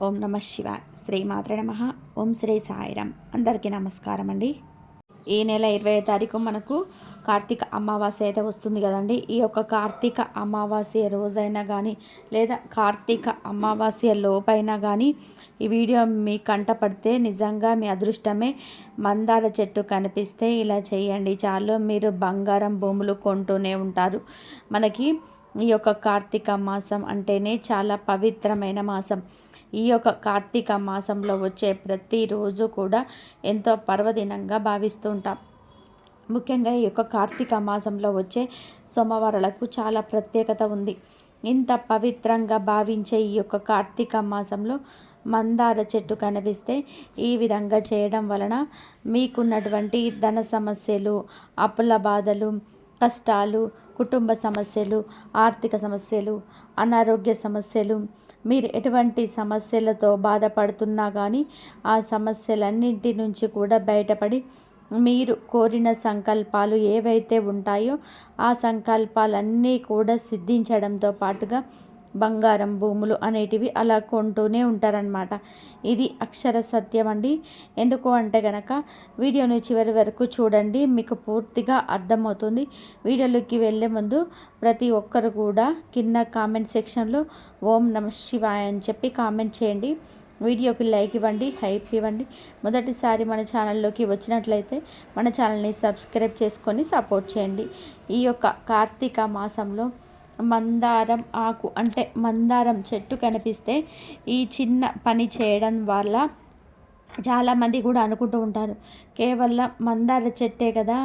ఓం నమ శివ. శ్రీ మాత్ర నమ. ఓం శ్రీ సాయిరం. అందరికీ నమస్కారం అండి. ఈ నెల ఇరవై తారీఖు మనకు కార్తీక అమావాస్య అయితే వస్తుంది కదండి. ఈ యొక్క కార్తీక అమావాస్య రోజైనా కానీ లేదా కార్తీక అమావాస్య లోపైనా కానీ ఈ వీడియో మీ కంట పడితే నిజంగా మీ అదృష్టమే. మందార చెట్టు కనిపిస్తే ఇలా చేయండి. చాలు మీరు బంగారం భూములు కొంటూనే ఉంటారు. మనకి ఈ యొక్క కార్తీక మాసం అంటేనే చాలా పవిత్రమైన మాసం. ఈ యొక్క కార్తీక మాసంలో వచ్చే ప్రతిరోజు కూడా ఎంతో పర్వదినంగా భావిస్తూ ఉంటాం. ముఖ్యంగా ఈ యొక్క కార్తీక మాసంలో వచ్చే సోమవారాలకు చాలా ప్రత్యేకత ఉంది. ఇంత పవిత్రంగా భావించే ఈ యొక్క కార్తీక మాసంలో మందార చెట్టు కనిపిస్తే ఈ విధంగా చేయడం వలన మీకున్నటువంటి ధన సమస్యలు అప్పుల బాధలు కష్టాలు కుటుంబ సమస్యలు ఆర్థిక సమస్యలు అనారోగ్య సమస్యలు మీరు ఎటువంటి సమస్యలతో బాధపడుతున్నా కానీ ఆ సమస్యలన్నింటి నుంచి కూడా బయటపడి మీరు కోరిన సంకల్పాలు ఏవైతే ఉంటాయో ఆ సంకల్పాలన్నీ కూడా సిద్ధించడంతో పాటుగా బంగారం భూములు అనేటివి అలా కొంటూనే ఉంటారనమాట ఇది అక్షర సత్యం అండి. ఎందుకు అంటే గనక వీడియోని చివరి వరకు చూడండి మీకు పూర్తిగా అర్థమవుతుంది. వీడియోలోకి వెళ్ళే ముందు ప్రతి ఒక్కరు కూడా కింద కామెంట్ సెక్షన్లో ఓం నమ శివాయ అని చెప్పి కామెంట్ చేయండి. వీడియోకి లైక్ ఇవ్వండి హైప్ ఇవ్వండి. మొదటిసారి మన ఛానల్లోకి వచ్చినట్లయితే మన ఛానల్ని సబ్స్క్రైబ్ చేసుకొని సపోర్ట్ చేయండి. ఈ యొక్క కార్తీక మాసంలో మందారం ఆకు అంటే మందారం చెట్టు కనిపిస్తే ఈ చిన్న పని చేయడం వల్ల చాలామంది కూడా అనుకుంటూ ఉంటారు. కేవలం మందార చెట్టే కదా.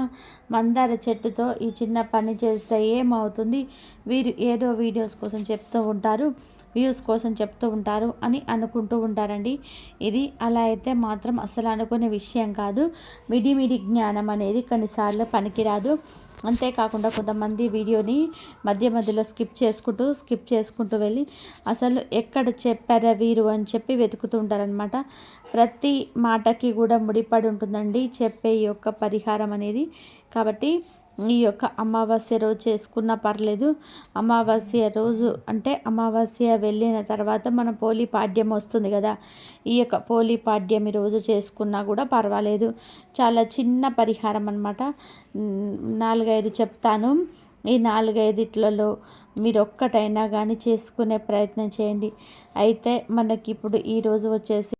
మందార చెట్టుతో ఈ చిన్న పని చేస్తే ఏమవుతుంది? వీరు ఏదో వీడియోస్ కోసం చెప్తూ ఉంటారు వ్యూస్ కోసం చెప్తూ ఉంటారు అని అనుకుంటూ ఉంటారండి. ఇది అలా అయితే మాత్రం అసలు అనుకునే విషయం కాదు. మిడిమిడి జ్ఞానం అనేది కొన్నిసార్లు పనికిరాదు. అంతేకాకుండా కొంతమంది వీడియోని మధ్య మధ్యలో స్కిప్ చేసుకుంటూ స్కిప్ చేసుకుంటూ వెళ్ళి అసలు ఎక్కడ చెప్పారా వీరు అని చెప్పి వెతుకుతూ ఉంటారనమాట ప్రతి మాటకి కూడా ముడిపడి ఉంటుందండి చెప్పే యొక్క పరిహారం అనేది. కాబట్టి ఈ యొక్క అమావాస్య రోజు చేసుకున్నా పర్లేదు. అమావాస్య రోజు అంటే అమావాస్య వెళ్ళిన తర్వాత మన పోలి పాడ్యం వస్తుంది కదా. ఈ యొక్క పోలి పాడ్యం రోజు చేసుకున్నా కూడా పర్వాలేదు. చాలా చిన్న పరిహారం అనమాట నాలుగైదు చెప్తాను. ఈ నాలుగైదిట్లలో మీరు ఒక్కటైనా కానీ చేసుకునే ప్రయత్నం చేయండి. అయితే మనకి ఇప్పుడు ఈరోజు వచ్చేసి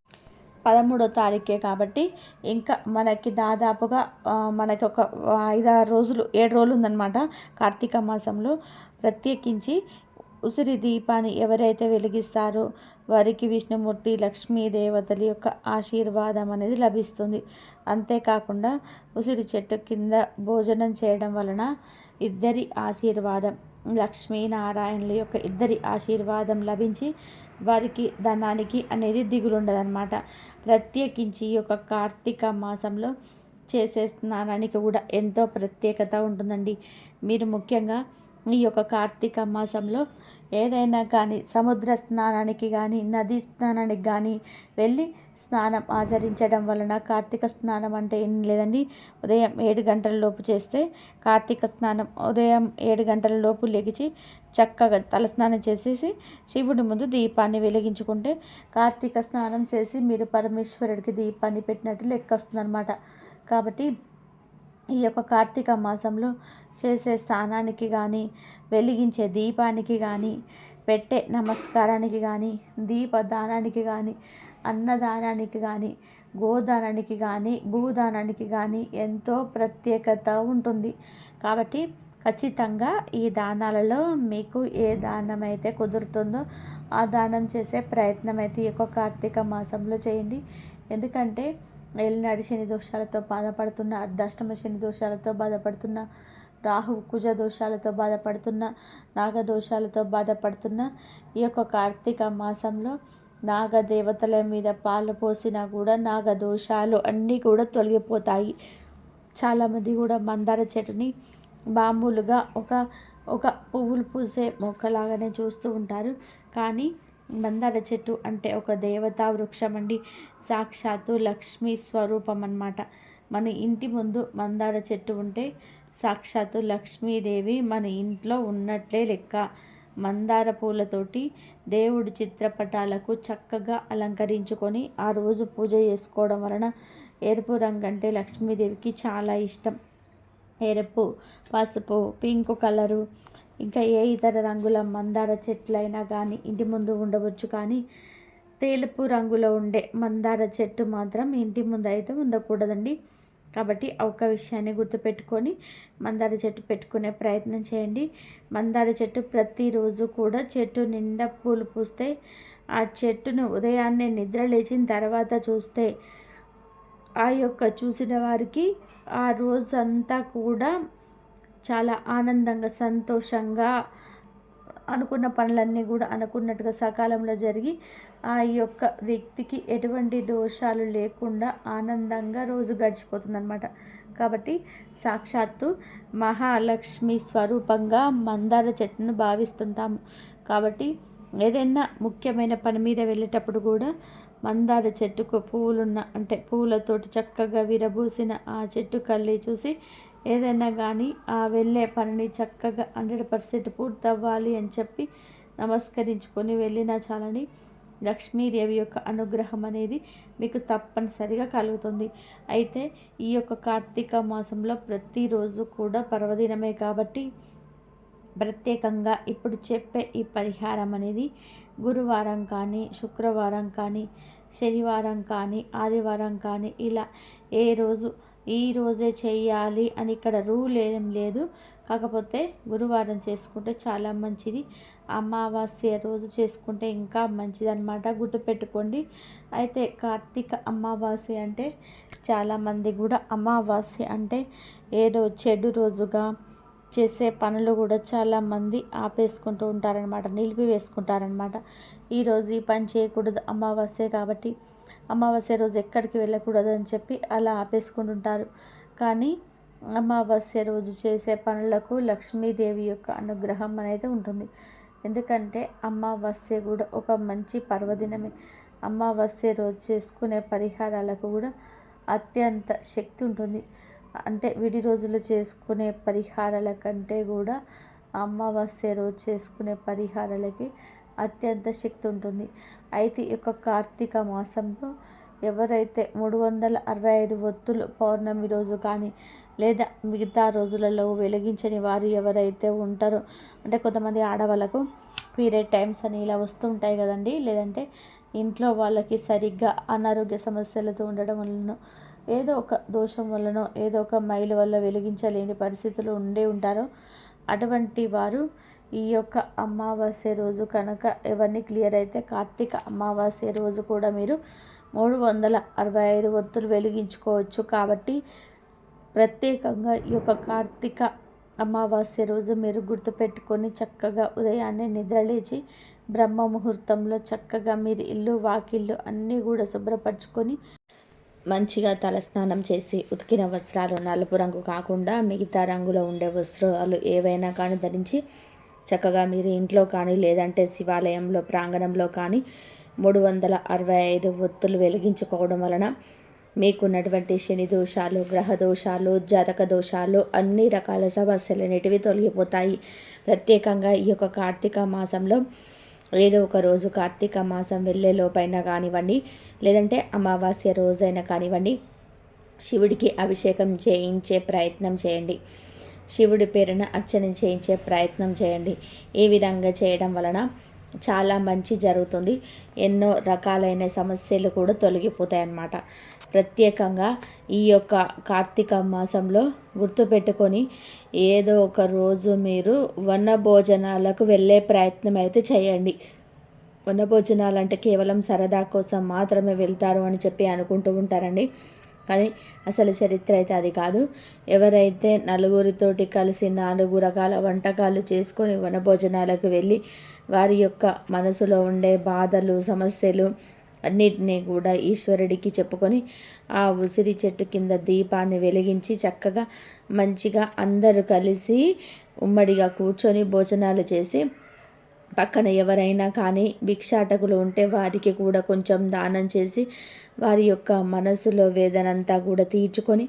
పదమూడో తారీఖే కాబట్టి ఇంకా మనకి దాదాపుగా మనకి ఒక ఐదారు రోజులు ఏడు రోజులు ఉందన్నమాట కార్తీక మాసంలో. ప్రత్యేకించి ఉసిరి దీపాన్ని ఎవరైతే వెలిగిస్తారో వారికి విష్ణుమూర్తి లక్ష్మీ దేవతల యొక్క ఆశీర్వాదం అనేది లభిస్తుంది. అంతేకాకుండా ఉసిరి చెట్టు కింద భోజనం చేయడం వలన ఇద్దరి ఆశీర్వాదం. లక్ష్మీనారాయణుల యొక్క ఇద్దరి ఆశీర్వాదం లభించి వారికి ధనానికి అనేది దిగులుండదనమాట ప్రత్యేకించి ఈ యొక్క కార్తీక మాసంలో చేసే స్నానానికి కూడా ఎంతో ప్రత్యేకత ఉంటుందండి. మీరు ముఖ్యంగా ఈ యొక్క కార్తీక మాసంలో ఏదైనా కానీ సముద్ర స్నానానికి కానీ నదీ స్నానానికి కానీ వెళ్ళి స్నానం ఆచరించడం వలన కార్తీక స్నానం అంటే ఏం లేదండి. ఉదయం ఏడు గంటల లోపు చేస్తే కార్తీక స్నానం ఉదయం ఏడు గంటల లోపు లెగిచి చక్కగా తలస్నానం చేసేసి శివుడి ముందు దీపాన్ని వెలిగించుకుంటే కార్తీక స్నానం చేసి మీరు పరమేశ్వరుడికి దీపాన్ని పెట్టినట్టు లెక్క వస్తుందన్నమాట. కాబట్టి ఈ యొక్క కార్తీక మాసంలో చేసే స్నానానికి కానీ వెలిగించే దీపానికి కానీ పెట్టే నమస్కారానికి కానీ దీపదానానికి కానీ అన్నదానానికి కానీ గోదానానికి కానీ భూదానానికి కానీ ఎంతో ప్రత్యేకత ఉంటుంది. కాబట్టి ఖచ్చితంగా ఈ దానాలలో మీకు ఏ దానం అయితే కుదురుతుందో ఆ దానం చేసే ప్రయత్నం అయితే ఈ యొక్క కార్తీక మాసంలో చేయండి. ఎందుకంటే ఏలినాడి శని దోషాలతో బాధపడుతున్న అర్ధాష్టమ శని దోషాలతో బాధపడుతున్న రాహు కుజ దోషాలతో బాధపడుతున్న నాగదోషాలతో బాధపడుతున్న ఈ యొక్క కార్తీక మాసంలో నాగదేవతల మీద పాలు పోసినా కూడా నాగదోషాలు అన్నీ కూడా తొలగిపోతాయి. చాలామంది కూడా మందార చెట్టుని మామూలుగా ఒక ఒక పువ్వులు పూసే మొక్కలాగానే చూస్తూ ఉంటారు. కానీ మందార చెట్టు అంటే ఒక దేవతా వృక్షం అండి. సాక్షాత్తు లక్ష్మీ స్వరూపం అన్నమాట. మన ఇంటి ముందు మందార చెట్టు ఉంటే సాక్షాత్తు లక్ష్మీదేవి మన ఇంట్లో ఉన్నట్లే లెక్క. మందార పూలతోటి దేవుడి చిత్రపటాలకు చక్కగా అలంకరించుకొని ఆ రోజు పూజ చేసుకోవడం వలన ఎరుపు రంగు అంటే లక్ష్మీదేవికి చాలా ఇష్టం. ఎరుపు పసుపు పింక్ కలరు ఇంకా ఏ ఇతర రంగుల మందార చెట్లైనా కానీ ఇంటి ముందు ఉండవచ్చు కానీ తెలుపు రంగులో ఉండే మందార చెట్టు మాత్రం ఇంటి ముందు అయితే ఉండకూడదండి. కాబట్టి ఒక విషయాన్ని గుర్తుపెట్టుకొని మందార చెట్టు పెట్టుకునే ప్రయత్నం చేయండి. మందార చెట్టు ప్రతిరోజు కూడా చెట్టు నిండా పూలు పూస్తే ఆ చెట్టును ఉదయాన్నే నిద్ర లేచిన తర్వాత చూస్తే ఆ యొక్క చూసిన వారికి ఆ రోజంతా కూడా చాలా ఆనందంగా సంతోషంగా అనుకున్న పనులన్నీ కూడా అనుకున్నట్టుగా సకాలంలో జరిగి ఆ యొక్క వ్యక్తికి ఎటువంటి దోషాలు లేకుండా ఆనందంగా రోజు గడిచిపోతుందన్నమాట. కాబట్టి సాక్షాత్తు మహాలక్ష్మి స్వరూపంగా మందార చెట్టును భావిస్తుంటాము కాబట్టి ఏదైనా ముఖ్యమైన పని మీద వెళ్ళేటప్పుడు కూడా మందార చెట్టుకు పువ్వులున్న అంటే పువ్వులతోటి చక్కగా విరబూసిన ఆ చెట్టు కళ్ళి చూసి ఏదైనా కానీ ఆ వెళ్ళే పనిని చక్కగా హండ్రెడ్ పర్సెంట్ పూర్తవ్వాలి అని చెప్పి నమస్కరించుకొని వెళ్ళినా చాలని లక్ష్మీదేవి యొక్క అనుగ్రహం అనేది మీకు తప్పనిసరిగా కలుగుతుంది. అయితే ఈ యొక్క కార్తీక మాసంలో ప్రతిరోజు కూడా పర్వదినమే కాబట్టి ప్రత్యేకంగా ఇప్పుడు చెప్పే ఈ పరిహారం అనేది గురువారం కానీ శుక్రవారం కానీ శనివారం కానీ ఆదివారం కానీ ఇలా ఏ రోజు ఈ రోజే చేయాలి అని ఇక్కడ రూల్ ఏం లేదు. కాకపోతే గురువారం చేసుకుంటే చాలా మంచిది. అమావాస్య రోజు చేసుకుంటే ఇంకా మంచిది అనమాట గుర్తుపెట్టుకోండి. అయితే కార్తీక అమావాస్య అంటే చాలామంది కూడా అమావాస్య అంటే ఏదో చెడు రోజుగా చేసే పనులు కూడా చాలామంది ఆపేసుకుంటూ ఉంటారనమాట నిలిపివేసుకుంటారనమాట ఈరోజు ఈ పని చేయకూడదు అమావాస్య కాబట్టి అమావాస్య రోజు ఎక్కడికి వెళ్ళకూడదు అని చెప్పి అలా ఆపేసుకుంటుంటారు. కానీ అమావాస్య రోజు చేసే పనులకు లక్ష్మీదేవి యొక్క అనుగ్రహం అనేది ఉంటుంది. ఎందుకంటే అమావాస్య కూడా ఒక మంచి పర్వదినమే. అమావాస్య రోజు చేసుకునే పరిహారాలకు కూడా అత్యంత శక్తి ఉంటుంది. అంటే విడి రోజులు చేసుకునే పరిహారాల కంటే కూడా అమావాస్య రోజు చేసుకునే పరిహారాలకి అత్యంత శక్తి ఉంటుంది. అయితే ఈ యొక్క కార్తీక మాసంలో ఎవరైతే మూడు వందల అరవై ఐదు ఒత్తులు పౌర్ణమి రోజు కానీ లేదా మిగతా రోజులలో వెలిగించని వారు ఎవరైతే ఉంటారో అంటే కొంతమంది ఆడవాళ్ళకు పీరియడ్ టైమ్స్ అని ఇలా వస్తూ ఉంటాయి కదండి. లేదంటే ఇంట్లో వాళ్ళకి సరిగ్గా అనారోగ్య సమస్యలతో ఉండడం వలన ఏదో ఒక దోషం వల్లనో ఏదో ఒక మైలు వల్ల వెలిగించలేని పరిస్థితులు ఉండే ఉంటారో. అటువంటి వారు ఈ యొక్క అమావాస్య రోజు కనుక ఎవరిని క్లియర్ అయితే కార్తీక అమావాస్య రోజు కూడా మీరు మూడు వందల అరవై ఐదు ఒత్తులు వెలిగించుకోవచ్చు. కాబట్టి ప్రత్యేకంగా ఈ యొక్క కార్తీక అమావాస్య రోజు మీరు గుర్తుపెట్టుకొని చక్కగా ఉదయాన్నే నిద్రలేచి బ్రహ్మ ముహూర్తంలో చక్కగా మీరు ఇల్లు వాకిళ్ళు అన్నీ కూడా శుభ్రపరచుకొని మంచిగా తలస్నానం చేసి ఉతికిన వస్త్రాలు నలుపు రంగు కాకుండా మిగతా రంగులో ఉండే వస్త్రాలు ఏవైనా కానీ ధరించి చక్కగా మీరు ఇంట్లో కానీ లేదంటే శివాలయంలో ప్రాంగణంలో కానీ మూడు వందల అరవై ఐదు ఒత్తులు వెలిగించుకోవడం వలన మీకున్నటువంటి శని దోషాలు గ్రహ దోషాలు జాతక దోషాలు అన్ని రకాల సమస్యలు అనేటివి తొలగిపోతాయి. ప్రత్యేకంగా ఈ యొక్క కార్తీక మాసంలో ఏదో ఒక రోజు కార్తీక మాసం వెళ్ళే లోపైనా కానివ్వండి లేదంటే అమావాస్య రోజైనా కానివ్వండి శివుడికి అభిషేకం చేయించే ప్రయత్నం చేయండి. శివుడి పేరున అర్చన చేయించే ప్రయత్నం చేయండి. ఈ విధంగా చేయడం వలన చాలా మంచి జరుగుతుంది. ఎన్నో రకాలైన సమస్యలు కూడా తొలగిపోతాయి అన్నమాట ప్రత్యేకంగా ఈ యొక్క కార్తీక మాసంలో గుర్తుపెట్టుకొని ఏదో ఒక రోజు మీరు వన భోజనాలకు వెళ్ళే ప్రయత్నం అయితే చేయండి. వన భోజనాలు అంటే కేవలం సరదా కోసం మాత్రమే వెళ్తారు అని చెప్పి అనుకుంటూ ఉంటారండి. కానీ అసలు చరిత్ర అయితే అది కాదు. ఎవరైతే నలుగురితోటి కలిసి నాలుగు రకాల వంటకాలు చేసుకొని వనభోజనాలకు వెళ్ళి వారి యొక్క మనసులో ఉండే బాధలు సమస్యలు అన్నిటినీ కూడా ఈశ్వరుడికి చెప్పుకొని ఆ ఉసిరి చెట్టు కింద దీపాన్ని వెలిగించి చక్కగా మంచిగా అందరూ కలిసి ఉమ్మడిగా కూర్చొని భోజనాలు చేసి పక్కన ఎవరైనా కానీ భిక్షాటకులు ఉంటే వారికి కూడా కొంచెం దానం చేసి వారి యొక్క మనసులో వేదనంతా కూడా తీర్చుకొని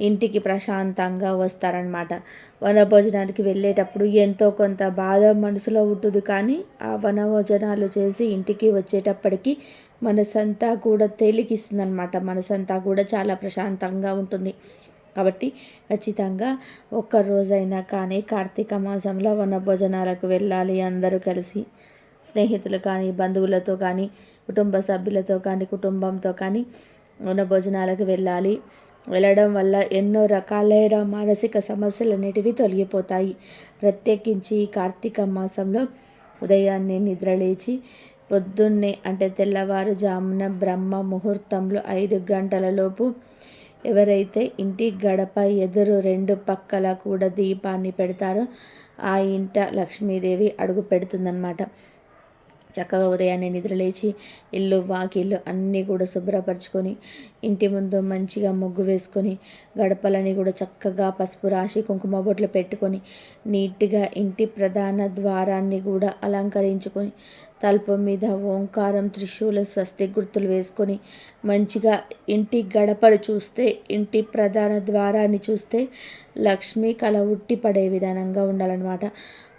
ఇంటికి ప్రశాంతంగా వస్తారనమాట వనభోజనానికి వెళ్ళేటప్పుడు ఎంతో కొంత బాధ మనసులో ఉంటుంది కానీ ఆ వనభోజనాలు చేసి ఇంటికి వచ్చేటప్పటికి మనసంతా కూడా తేలికిస్తుంది అనమాట మనసంతా కూడా చాలా ప్రశాంతంగా ఉంటుంది. కాబట్టి ఖచ్చితంగా ఒక్క రోజైనా కానీ కార్తీక మాసంలో వనభోజనాలకు వెళ్ళాలి అందరూ కలిసి. స్నేహితులు కానీ బంధువులతో కానీ కుటుంబ సభ్యులతో కానీ కుటుంబంతో కానీ వనభోజనాలకు వెళ్ళాలి. వెళ్ళడం వల్ల ఎన్నో రకాలైన మానసిక సమస్యలు అనేటివి తొలగిపోతాయి. ప్రత్యేకించి కార్తీక మాసంలో ఉదయాన్నే నిద్రలేచి పొద్దున్నే అంటే తెల్లవారుజామున బ్రహ్మ ముహూర్తంలో ఐదు గంటలలోపు ఎవరైతే ఇంటి గడప ఎదురు రెండు పక్కల కూడా దీపాన్ని పెడతారో ఆ ఇంట లక్ష్మీదేవి అడుగు పెడుతుందన్నమాట. చక్కగా ఉదయాన్నే నిద్రలేచి ఇల్లు వాకిళ్ళు అన్నీ కూడా శుభ్రపరచుకొని ఇంటి ముందు మంచిగా ముగ్గు వేసుకొని గడపలని కూడా చక్కగా పసుపు రాసి కుంకుమ బొట్లు పెట్టుకొని నీట్గా ఇంటి ప్రధాన ద్వారాన్ని కూడా అలంకరించుకొని తలుపు మీద ఓంకారం త్రిశూల స్వస్తి గుర్తులు వేసుకొని మంచిగా ఇంటి గడపడు చూస్తే ఇంటి ప్రధాన ద్వారాన్ని చూస్తే లక్ష్మీ కళ ఉట్టి పడే విధానంగా ఉండాలన్నమాట.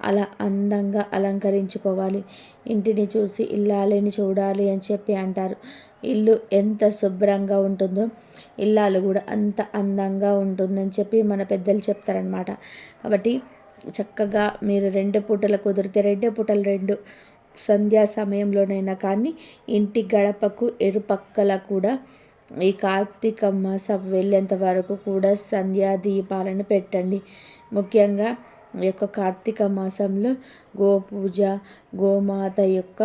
అలా అందంగా అలంకరించుకోవాలి. ఇంటిని చూసి ఇల్లాలని చూడాలి అని చెప్పి అంటారు. ఇల్లు ఎంత శుభ్రంగా ఉంటుందో ఇల్లాలు కూడా అంత అందంగా ఉంటుందని చెప్పి మన పెద్దలు చెప్తారనమాట కాబట్టి చక్కగా మీరు రెండు పూటలు కుదిరితే రెండే పూటలు రెండు సంధ్యా సమయంలోనైనా కానీ ఇంటి గడపకు ఎరుపక్కల కూడా ఈ కార్తీక మాసం వెళ్ళేంత వరకు కూడా సంధ్యా దీపాలను పెట్టండి. ముఖ్యంగా ఈ యొక్క కార్తీక మాసంలో గోపూజ గోమాత యొక్క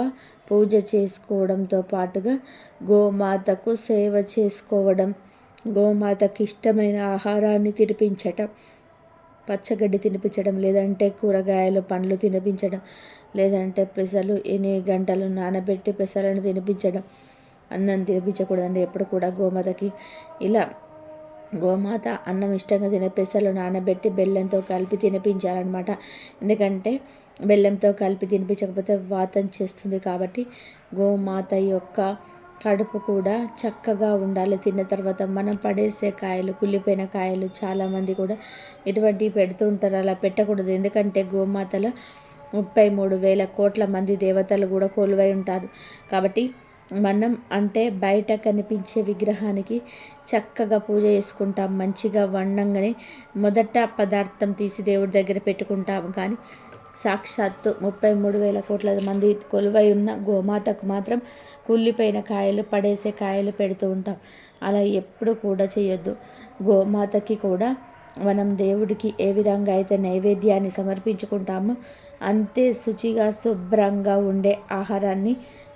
పూజ చేసుకోవడంతో పాటుగా గోమాతకు సేవ చేసుకోవడం గోమాతకి ఇష్టమైన ఆహారాన్ని తినిపించటం పచ్చగడ్డి తినిపించడం లేదంటే కూరగాయలు పండ్లు తినిపించడం లేదంటే పెసలు ఎన్ని గంటలు నానబెట్టి పెసలను తినిపించడం అన్నం తినిపించకూడదండి. ఎప్పుడు కూడా గోమాతకి ఇలా గోమాత అన్నం ఇష్టంగా తినే పెసలు నానబెట్టి బెల్లంతో కలిపి తినిపించాలన్నమాట. ఎందుకంటే బెల్లంతో కలిపి తినిపించకపోతే వాతం చేస్తుంది కాబట్టి గోమాత యొక్క కడుపు కూడా చక్కగా ఉండాలి. తిన్న తర్వాత మనం పడేసే కాయలు కుళ్ళిపోయిన కాయలు చాలామంది కూడా ఇటువంటివి పెడుతూ ఉంటారు. అలా పెట్టకూడదు. ఎందుకంటే గోమాతలో ముప్పై మూడు వేల కోట్ల మంది దేవతలు కూడా కొలువై ఉంటారు. కాబట్టి మనం అంటే బయట కనిపించే విగ్రహానికి చక్కగా పూజ చేసుకుంటాం. మంచిగా వండంగానే మొదట పదార్థం తీసి దేవుడి దగ్గర పెట్టుకుంటాం. కానీ సాక్షాత్తు ముప్పై మూడు వేల కోట్ల మంది కొలువై ఉన్న గోమాతకు మాత్రం కుళ్ళిపోయిన కాయలు పడేసే కాయలు పెడుతూ ఉంటాం. అలా ఎప్పుడు కూడా చేయొద్దు. గోమాతకి కూడా మనం దేవుడికి ఏ విధంగా అయితే నైవేద్యాన్ని సమర్పించుకుంటామో అంతే శుచిగా శుభ్రంగా ఉండే ఆహారాన్ని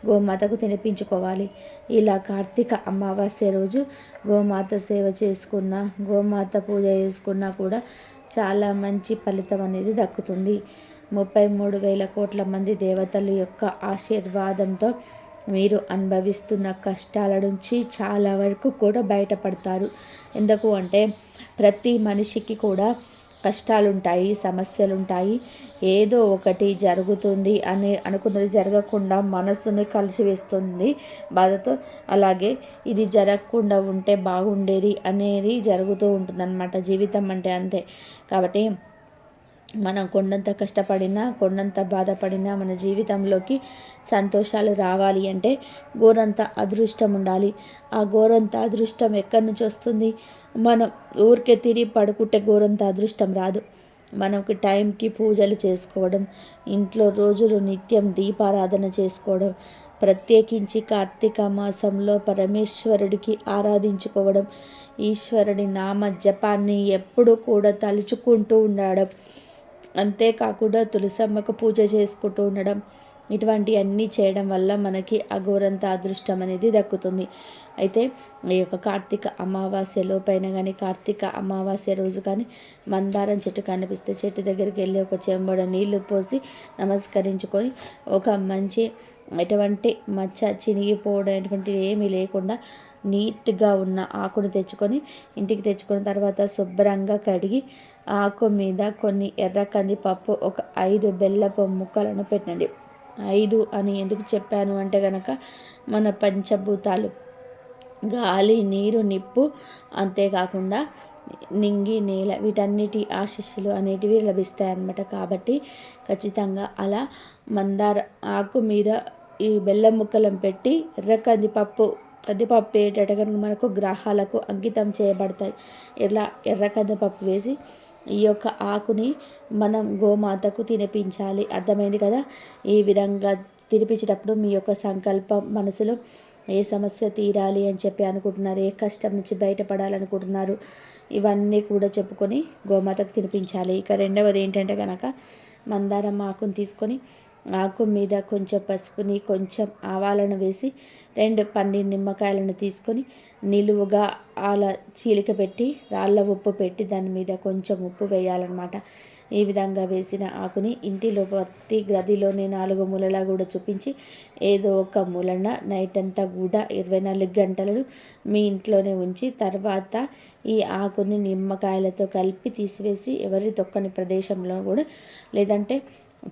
గోమాతకు తినిపించుకోవాలి. ఇలా కార్తీక అమావాస్య రోజు గోమాత సేవ చేసుకున్న గోమాత పూజ చేసుకున్నా కూడా చాలా మంచి ఫలితం అనేది దక్కుతుంది. ముప్పై మూడు వేల కోట్ల మంది దేవతల యొక్క ఆశీర్వాదంతో మీరు అనుభవిస్తున్న కష్టాల నుంచి చాలా వరకు కూడా బయటపడతారు. ఎందుకు అంటే ప్రతి మనిషికి కూడా కష్టాలుంటాయి సమస్యలుంటాయి. ఏదో ఒకటి జరుగుతుంది అని అనుకున్నది జరగకుండా మనసుని కలిసివేస్తుంది బాధతో. అలాగే ఇది జరగకుండా ఉంటే బాగుండేది అనేది జరుగుతూ ఉంటుందన్నమాట జీవితం అంటే అంతే. కాబట్టి మనం కొండంత కష్టపడినా కొండంత బాధపడినా మన జీవితంలోకి సంతోషాలు రావాలి అంటే గోరంత అదృష్టం ఉండాలి. ఆ గోరంత అదృష్టం ఎక్కడి నుంచి వస్తుంది? మనం ఊరికే తిరిగి పడుకుంటే గోరంత అదృష్టం రాదు. మనకు టైంకి పూజలు చేసుకోవడం ఇంట్లో రోజులు నిత్యం దీపారాధన చేసుకోవడం ప్రత్యేకించి కార్తీక మాసంలో పరమేశ్వరుడికి ఆరాధించుకోవడం ఈశ్వరుడి నామ జపాన్ని ఎప్పుడూ కూడా తలుచుకుంటూ ఉండడం అంతేకాకుండా తులసమ్మకు పూజ చేసుకుంటూ ఉండడం ఇటువంటివన్నీ చేయడం వల్ల మనకి అఘోరంత అదృష్టం అనేది దక్కుతుంది. అయితే ఈ యొక్క కార్తీక అమావాస్య లోపైన కానీ కార్తీక అమావాస్య రోజు కానీ మందారం చెట్టు కనిపిస్తే చెట్టు దగ్గరికి వెళ్ళి ఒక చెంబడ నీళ్ళు పోసి నమస్కరించుకొని ఒక మంచి ఎటువంటి మచ్చ చినిగిపోవడం ఎటువంటిది ఏమీ లేకుండా నీట్గా ఉన్న ఆకును తెచ్చుకొని ఇంటికి తెచ్చుకున్న తర్వాత శుభ్రంగా కడిగి ఆకు మీద కొన్ని ఎర్ర కందిపప్పు ఒక ఐదు బెల్లపు ముక్కలను పెట్టండి. ఐదు అని ఎందుకు చెప్పాను అంటే కనుక మన పంచభూతాలు. గాలి నీరు నిప్పు అంతేకాకుండా నింగి నేల వీటన్నిటి ఆశీస్సులు అనేటివి లభిస్తాయన్నమాట. కాబట్టి ఖచ్చితంగా అలా మందార ఆకు మీద ఈ బెల్లం ముక్కలను పెట్టి ఎర్ర కందిపప్పు కందిపప్పు ఏంటంటే కనుక మనకు గ్రహాలకు అంకితం చేయబడతాయి. ఇలా ఎర్ర కందిపప్పు వేసి ఈ యొక్క ఆకుని మనం గోమాతకు తినిపించాలి. అర్థమైంది కదా? ఈ విధంగా తినిపించేటప్పుడు మీ యొక్క సంకల్పం మనసులో ఏ సమస్య తీరాలి అని చెప్పి అనుకుంటున్నారు ఏ కష్టం నుంచి బయటపడాలనుకుంటున్నారు ఇవన్నీ కూడా చెప్పుకొని గోమాతకు తినిపించాలి. ఇక రెండవది ఏంటంటే కనుక మందారం ఆకుని తీసుకొని ఆకు మీద కొంచెం పసుపుని కొంచెం ఆవాలను వేసి రెండు పండి నిమ్మకాయలను తీసుకొని నిలువుగా అలా చీలిక పెట్టి రాళ్ళ ఉప్పు పెట్టి దాని మీద కొంచెం ఉప్పు వేయాలన్నమాట. ఈ విధంగా వేసిన ఆకుని ఇంటిలో ప్రతి గదిలోనే నాలుగు మూలలా కూడా చూపించి ఏదో ఒక మూలన నైట్ అంతా కూడా ఇరవై నాలుగు గంటలను మీ ఇంట్లోనే ఉంచి తర్వాత ఈ ఆకుని నిమ్మకాయలతో కలిపి తీసివేసి ఎవరి తొక్కని ప్రదేశంలో కూడా లేదంటే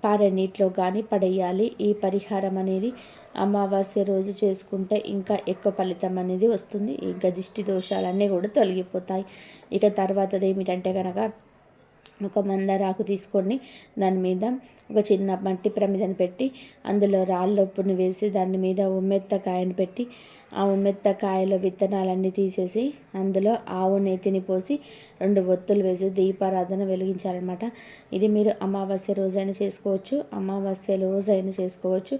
పారే నీటిలో కానీ పడేయాలి. ఈ పరిహారం అనేది అమావాస్య రోజు చేసుకుంటే ఇంకా ఎక్కువ ఫలితం అనేది వస్తుంది. ఇంకా దిష్టి దోషాలన్నీ కూడా తొలగిపోతాయి. ఇక తర్వాతది ఏమిటంటే కనుక ఒక మందారాకు తీసుకొని దాని మీద ఒక చిన్న మట్టి ప్రమిదను పెట్టి అందులో రాళ్ళ ఉప్పుని వేసి దాని మీద ఉమ్మెత్తకాయను పెట్టి ఆ ఉమ్మెత్తకాయలో విత్తనాలన్నీ తీసేసి అందులో ఆవు నేతిని పోసి రెండు ఒత్తులు వేసి దీపారాధన వెలిగించాలన్నమాట. ఇది మీరు అమావాస్య రోజైనా చేసుకోవచ్చు అమావాస్య రోజైనా చేసుకోవచ్చు.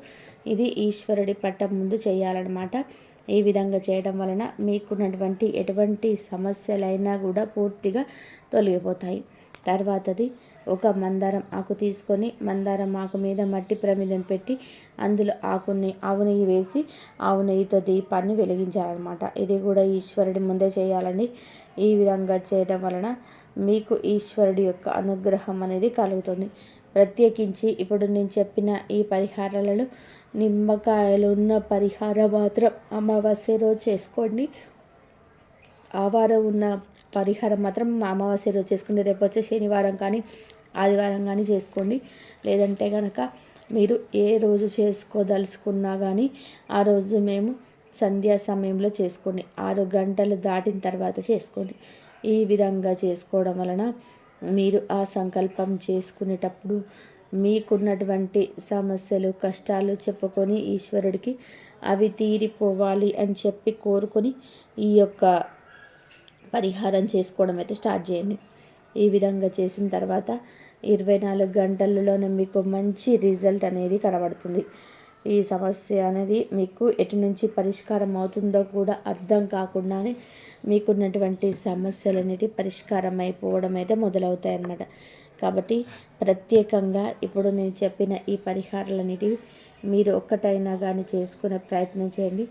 ఇది ఈశ్వరుడి పట్టం ముందు చేయాలన్నమాట. ఈ విధంగా చేయడం వలన మీకున్నటువంటి ఎటువంటి సమస్యలైనా కూడా పూర్తిగా తొలగిపోతాయి. తర్వాతది ఒక మందారం ఆకు తీసుకొని మందారం ఆకు మీద మట్టి ప్రమిదను పెట్టి అందులో ఆకుని ఆవు నెయ్యి వేసి ఆవు నెయ్యితో దీపాన్ని వెలిగించాలన్నమాట ఇది కూడా ఈశ్వరుడి ముందే చేయాలండి ఈ విధంగా చేయడం వలన మీకు ఈశ్వరుడి యొక్క అనుగ్రహం అనేది కలుగుతుంది. ప్రత్యేకించి ఇప్పుడు నేను చెప్పిన ఈ పరిహారాలలో నిమ్మకాయలు ఉన్న పరిహారం మాత్రం అమావాస్య రోజు చేసుకోండి. ఆ ఉన్న పరిహారం మాత్రం అమావాస్య రోజు చేసుకోండి రేపు వచ్చే శనివారం కానీ ఆదివారం కానీ చేసుకోండి. లేదంటే కనుక మీరు ఏ రోజు చేసుకోదలుచుకున్నా కానీ ఆ రోజు మేము సంధ్యా సమయంలో చేసుకోండి. ఆరు గంటలు దాటిన తర్వాత చేసుకోండి. ఈ విధంగా చేసుకోవడం వలన మీరు ఆ సంకల్పం చేసుకునేటప్పుడు మీకున్నటువంటి సమస్యలు కష్టాలు చెప్పుకొని ఈశ్వరుడికి అవి తీరిపోవాలి అని చెప్పి కోరుకొని ఈ యొక్క పరిహారం చేసుకోవడం అయితే స్టార్ట్ చేయండి. ఈ విధంగా చేసిన తర్వాత ఇరవై నాలుగు గంటలలోనే మీకు మంచి రిజల్ట్ అనేది కనబడుతుంది. ఈ సమస్య అనేది మీకు ఎటు నుంచి పరిష్కారం అవుతుందో కూడా అర్థం కాకుండానే మీకున్నటువంటి సమస్యలు పరిష్కారం అయిపోవడం అయితే మొదలవుతాయి అన్నమాట కాబట్టి ప్రత్యేకంగా ఇప్పుడు నేను చెప్పిన ఈ పరిహారాలన్నిటివి మీరు ఒక్కటైనా కానీ చేసుకునే ప్రయత్నం చేయండి.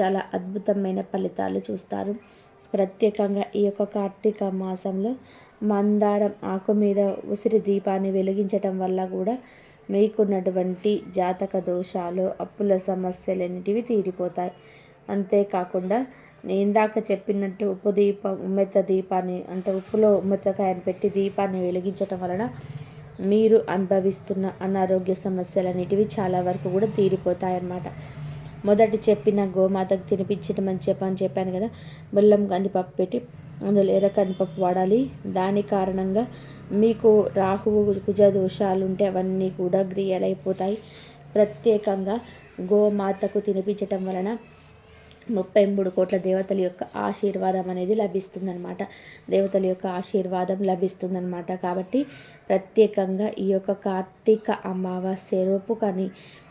చాలా అద్భుతమైన ఫలితాలు చూస్తారు. ప్రత్యేకంగా ఈ యొక్క కార్తీక మాసంలో మందారం ఆకు మీద ఉసిరి దీపాన్ని వెలిగించటం వల్ల కూడా మీకున్నటువంటి జాతక దోషాలు అప్పుల సమస్యలన్నిటివి తీరిపోతాయి. అంతేకాకుండా నేను ఇందాక చెప్పినట్టు ఉప్పు దీపం ఉమ్మెత్త దీపాన్ని అంటే ఉప్పులో ఉమ్మెత్తకాయను పెట్టి దీపాన్ని వెలిగించటం వలన మీరు అనుభవిస్తున్న అనారోగ్య సమస్యలన్నిటివి చాలా వరకు కూడా తీరిపోతాయి అన్నమాట మొదటి చెప్పిన గోమాతకు తినిపించడం అని చెప్పని చెప్పాను కదా. బెల్లం కందిపప్పు పెట్టి అందులో ఎర్ర కందిపప్పు వాడాలి. దాని కారణంగా మీకు రాహువు కుజ దోషాలు ఉంటే అవన్నీ కూడా గ్రియలైపోతాయి ప్రత్యేకంగా గోమాతకు తినిపించటం వలన ముప్పై మూడు కోట్ల దేవతల యొక్క ఆశీర్వాదం అనేది లభిస్తుందనమాట దేవతల యొక్క ఆశీర్వాదం లభిస్తుందనమాట కాబట్టి ప్రత్యేకంగా ఈ యొక్క కార్తీక అమావాస్య రూపు కానీ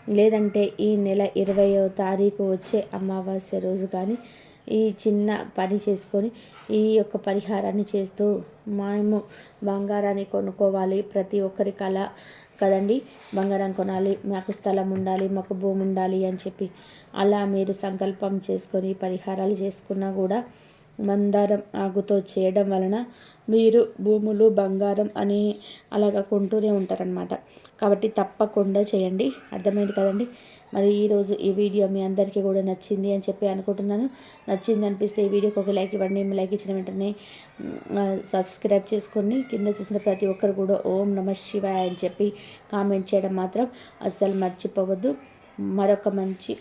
లేదంటే ఈ నెల ఇరవయో తారీఖు వచ్చే అమావాస్య రోజు కానీ ఈ చిన్న పని చేసుకొని ఈ యొక్క పరిహారాన్ని చేస్తూ మేము బంగారాన్ని కొనుక్కోవాలి. ప్రతి ఒక్కరి కళ కదండి. బంగారం కొనాలి మాకు స్థలం ఉండాలి మాకు భూమి ఉండాలి అని చెప్పి అలా మీరు సంకల్పం చేసుకొని పరిహారాలు చేసుకున్నా కూడా మందారం ఆకుతో చేయడం వలన మీరు భూములు బంగారం అని అలాగా కొంటూనే ఉంటారనమాట కాబట్టి తప్పకుండా చేయండి. అర్థమైంది కదండి? మరి ఈరోజు ఈ వీడియో మీ అందరికీ కూడా నచ్చింది అని చెప్పి అనుకుంటున్నాను. నచ్చింది అనిపిస్తే ఈ వీడియోకి ఒక లైక్ ఇవ్వండి. లైక్ ఇచ్చిన వెంటనే సబ్స్క్రైబ్ చేసుకోండి కింద చూసిన ప్రతి ఒక్కరు కూడా ఓం నమ శివాయ అని చెప్పి కామెంట్ చేయడం మాత్రం అస్సలు మర్చిపోవద్దు. మరొక మంచి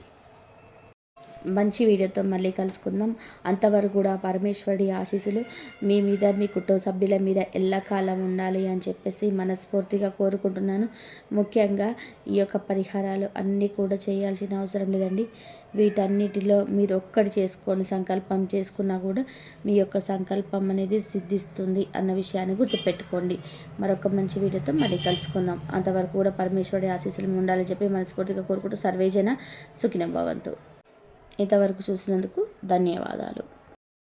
మంచి వీడియోతో మళ్ళీ కలుసుకుందాం. అంతవరకు కూడా పరమేశ్వరుడి ఆశీస్సులు మీ మీద మీ కుటుంబ సభ్యుల మీద ఎల్లకాలం ఉండాలి అని చెప్పేసి మనస్ఫూర్తిగా కోరుకుంటున్నాను. ముఖ్యంగా ఈ యొక్క పరిహారాలు అన్నీ కూడా చేయాల్సిన అవసరం లేదండి. వీటన్నిటిలో మీరు ఒక్కటి చేసుకొని సంకల్పం చేసుకున్నా కూడా మీ యొక్క సంకల్పం అనేది సిద్ధిస్తుంది అన్న విషయాన్ని గుర్తుపెట్టుకోండి. మరొక మంచి వీడియోతో మళ్ళీ కలుసుకుందాం. అంతవరకు కూడా పరమేశ్వరుడి ఆశీస్సులు ఉండాలని చెప్పి మనస్ఫూర్తిగా కోరుకుంటూ సర్వేజన సుఖిన భవంతు. ఇంతవరకు చూసినందుకు ధన్యవాదాలు.